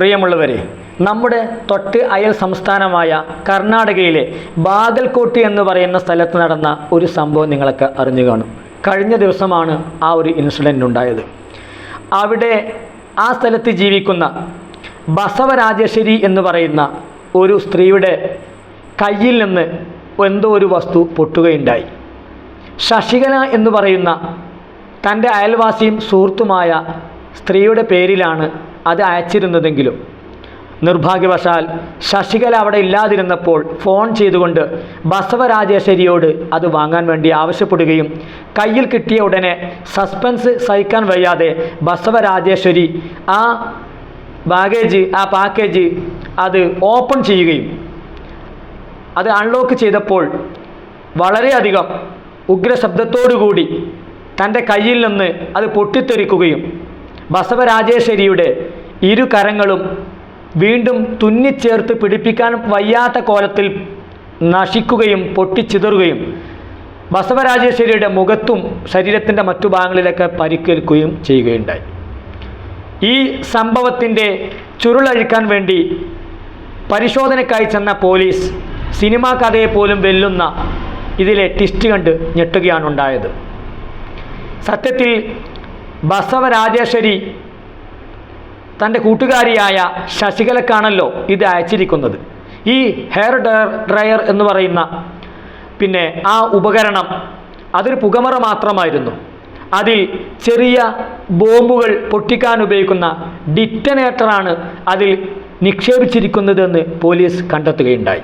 പ്രിയമുള്ളവരെ നമ്മുടെ തൊട്ട് അയൽ സംസ്ഥാനമായ കർണാടകയിലെ ബാഗൽകോട്ട് എന്ന് പറയുന്ന സ്ഥലത്ത് നടന്ന ഒരു സംഭവം നിങ്ങളൊക്കെ അറിഞ്ഞു കാണും. കഴിഞ്ഞ ദിവസമാണ് ആ ഒരു ഇൻസിഡന്റ് ഉണ്ടായത്. അവിടെ ആ സ്ഥലത്ത് ജീവിക്കുന്ന ബസവരാജേശ്വരി എന്ന് പറയുന്ന ഒരു സ്ത്രീയുടെ കയ്യിൽ നിന്ന് എന്തോ ഒരു വസ്തു പൊട്ടുകയുണ്ടായി. ശശികല എന്ന് പറയുന്ന തന്റെ അയൽവാസിയും സുഹൃത്തുമായ സ്ത്രീയുടെ പേരിലാണ് അത് അയച്ചിരുന്നതെങ്കിലും. നിർഭാഗ്യവശാൽ ശശികല അവിടെ ഇല്ലാതിരുന്നപ്പോൾ ഫോൺ ചെയ്തുകൊണ്ട് ബസവരാജേശ്വരിയോട് അത് വാങ്ങാൻ വേണ്ടി ആവശ്യപ്പെടുകയും കയ്യിൽ കിട്ടിയ ഉടനെ സസ്പെൻസ് സഹിക്കാൻ വയ്യാതെ ബസവരാജേശ്വരി ആ ബാഗേജ് ആ പാക്കേജ് അത് ഓപ്പൺ ചെയ്യുകയും അത് അൺലോക്ക് ചെയ്തപ്പോൾ വളരെയധികം ഉഗ്രശബ്ദത്തോടുകൂടി തന്റെ കയ്യിൽ നിന്ന് അത് പൊട്ടിത്തെറിക്കുകയും ബസവരാജേശ്വരിയുടെ ഇരു കരങ്ങളും വീണ്ടും തുന്നിച്ചേർത്ത് പിടിപ്പിക്കാൻ വയ്യാത്ത കോലത്തിൽ നശിക്കുകയും പൊട്ടിച്ചിതറുകയും ബസവരാജേശ്വരിയുടെ മുഖത്തും ശരീരത്തിന്റെ മറ്റു ഭാഗങ്ങളിലൊക്കെ പരിക്കേൽക്കുകയും ചെയ്യുകയുണ്ടായി. ഈ സംഭവത്തിന്റെ ചുരുളഴിക്കാൻ വേണ്ടി പരിശോധനയ്ക്കായി ചെന്ന പോലീസ് സിനിമാ കഥയെ പോലും വെല്ലുന്ന ഇതിലെ ടിസ്റ്റ് കണ്ട് ഞെട്ടുകയാണ് ഉണ്ടായത്. സത്യത്തിൽ ബസവരാജേശ്വരി തന്റെ കൂട്ടുകാരിയായ ശശികലക്കാണല്ലോ ഇത് അയച്ചിരിക്കുന്നത്. ഈ ഹെയർ ഡ്രയർ എന്ന് പറയുന്ന പിന്നെ ആ ഉപകരണം അതൊരു പുകമറ മാത്രമായിരുന്നു. അതിൽ ചെറിയ ബോംബുകൾ പൊട്ടിക്കാൻ ഉപയോഗിക്കുന്ന ഡിറ്റനേറ്ററാണ് അതിൽ നിക്ഷേപിച്ചിരിക്കുന്നതെന്ന് പോലീസ് കണ്ടെത്തുകയുണ്ടായി.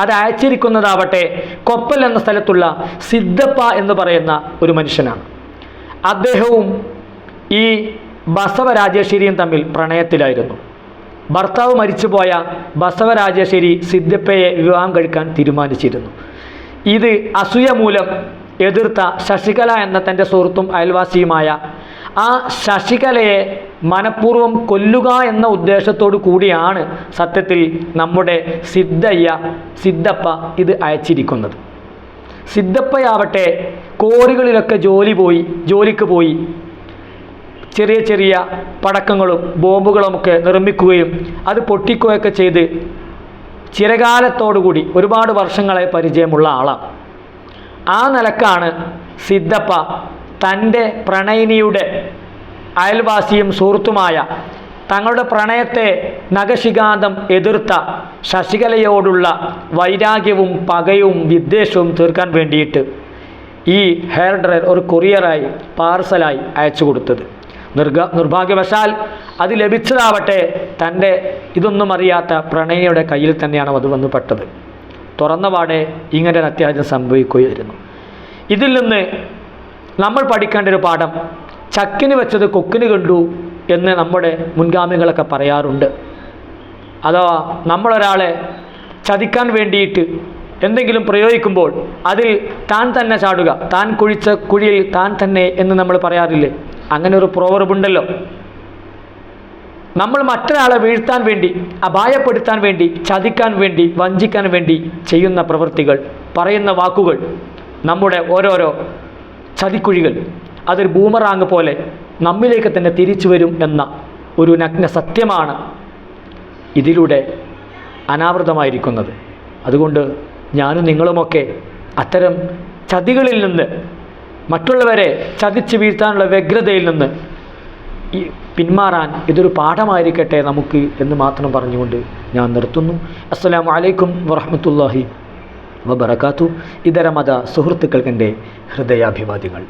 അത് അയച്ചിരിക്കുന്നതാവട്ടെ കൊപ്പൽ എന്ന സ്ഥലത്തുള്ള സിദ്ധപ്പ എന്ന് പറയുന്ന ഒരു മനുഷ്യനാണ്. അദ്ദേഹവും ഈ ബസവരാജേശ്വരിയും തമ്മിൽ പ്രണയത്തിലായിരുന്നു. ഭർത്താവ് മരിച്ചുപോയ ബസവരാജേശ്വരി സിദ്ധപ്പയെ വിവാഹം കഴിക്കാൻ തീരുമാനിച്ചിരുന്നു. ഇത് അസൂയ മൂലം എതിർത്ത ശശികല എന്ന തന്റെ സുഹൃത്തും അയൽവാസിയുമായ ആ ശശികലയെ മനഃപൂർവം കൊല്ലുക എന്ന ഉദ്ദേശത്തോടു കൂടിയാണ് സത്യത്തിൽ നമ്മുടെ സിദ്ധയ്യ സിദ്ധപ്പ ഇത് അയച്ചിരിക്കുന്നത്. സിദ്ധപ്പയാവട്ടെ കോറികളിലൊക്കെ ജോലി പോയി ജോലിക്ക് പോയി ചെറിയ ചെറിയ പടക്കങ്ങളും ബോംബുകളുമൊക്കെ നിർമ്മിക്കുകയും അത് പൊട്ടിക്കുകയൊക്കെ ചെയ്ത് ചിരകാലത്തോടുകൂടി ഒരുപാട് വർഷങ്ങളെ പരിചയമുള്ള ആളാണ്. ആ നിലക്കാണ് സിദ്ധപ്പ തന്റെ പ്രണയിനിയുടെ അയൽവാസിയും സുഹൃത്തുമായ തങ്ങളുടെ പ്രണയത്തെ നഖശികാന്തം എതിർത്ത ശശികലയോടുള്ള വൈരാഗ്യവും പകയും വിദ്വേഷവും തീർക്കാൻ വേണ്ടിയിട്ട് ഈ ഹെയർ ഡ്രയർ ഒരു കൊറിയറായി പാർസലായി അയച്ചു കൊടുത്തത്. നിർഗ നിർഭാഗ്യവശാൽ അത് ലഭിച്ചതാവട്ടെ തന്റെ ഇതൊന്നും അറിയാത്ത പ്രണയയുടെ കയ്യിൽ തന്നെയാണ് അത് വന്ന് പെട്ടത്. തുറന്ന പാടെ ഇങ്ങനെ ഒരു അത്യാഹിതം സംഭവിക്കുകയായിരുന്നു. ഇതിൽ നിന്ന് നമ്മൾ പഠിക്കേണ്ട ഒരു പാഠം ചക്കിന് വെച്ചത് കൊക്കിന് കണ്ടു എന്ന് നമ്മുടെ മുൻഗാമികളൊക്കെ പറയാറുണ്ട്. അഥവാ നമ്മളൊരാളെ ചതിക്കാൻ വേണ്ടിയിട്ട് എന്തെങ്കിലും പ്രയോഗിക്കുമ്പോൾ അതിൽ താൻ തന്നെ ചാടുക താൻ കുഴിച്ച കുഴിയിൽ താൻ തന്നെ എന്ന് നമ്മൾ പറയാറില്ലേ? അങ്ങനെ ഒരു പ്രോവർബുണ്ടല്ലോ നമ്മൾ മറ്റൊരാളെ വീഴ്ത്താൻ വേണ്ടി അപായപ്പെടുത്താൻ വേണ്ടി ചതിക്കാൻ വേണ്ടി വഞ്ചിക്കാൻ വേണ്ടി ചെയ്യുന്ന പ്രവൃത്തികൾ പറയുന്ന വാക്കുകൾ നമ്മുടെ ഓരോരോ ചതിക്കുഴികൾ അതൊരു ബൂമറാങ് പോലെ നമ്മിലേക്ക് തന്നെ തിരിച്ചു വരും എന്ന ഒരു നഗ്ന സത്യമാണ് ഇതിലൂടെ അനാവൃതമായിരിക്കുന്നത്. അതുകൊണ്ട് ഞാനും നിങ്ങളുമൊക്കെ അത്തരം ചതികളിൽ നിന്ന് മറ്റുള്ളവരെ ചതിച്ച് വീഴ്ത്താനുള്ള വ്യഗ്രതയിൽ നിന്ന് ഈ പിന്മാറാൻ ഇതൊരു പാഠമായിരിക്കട്ടെ നമുക്ക് എന്ന് മാത്രം പറഞ്ഞുകൊണ്ട് ഞാൻ നിർത്തുന്നു. അസ്സലാമു വലൈക്കും വറഹ്മത്തുള്ളാഹി വബറക്കാത്തു ഇതര മത സുഹൃത്തുക്കൾക്കെന്റെ ഹൃദയാഭിവാദ്യങ്ങൾ.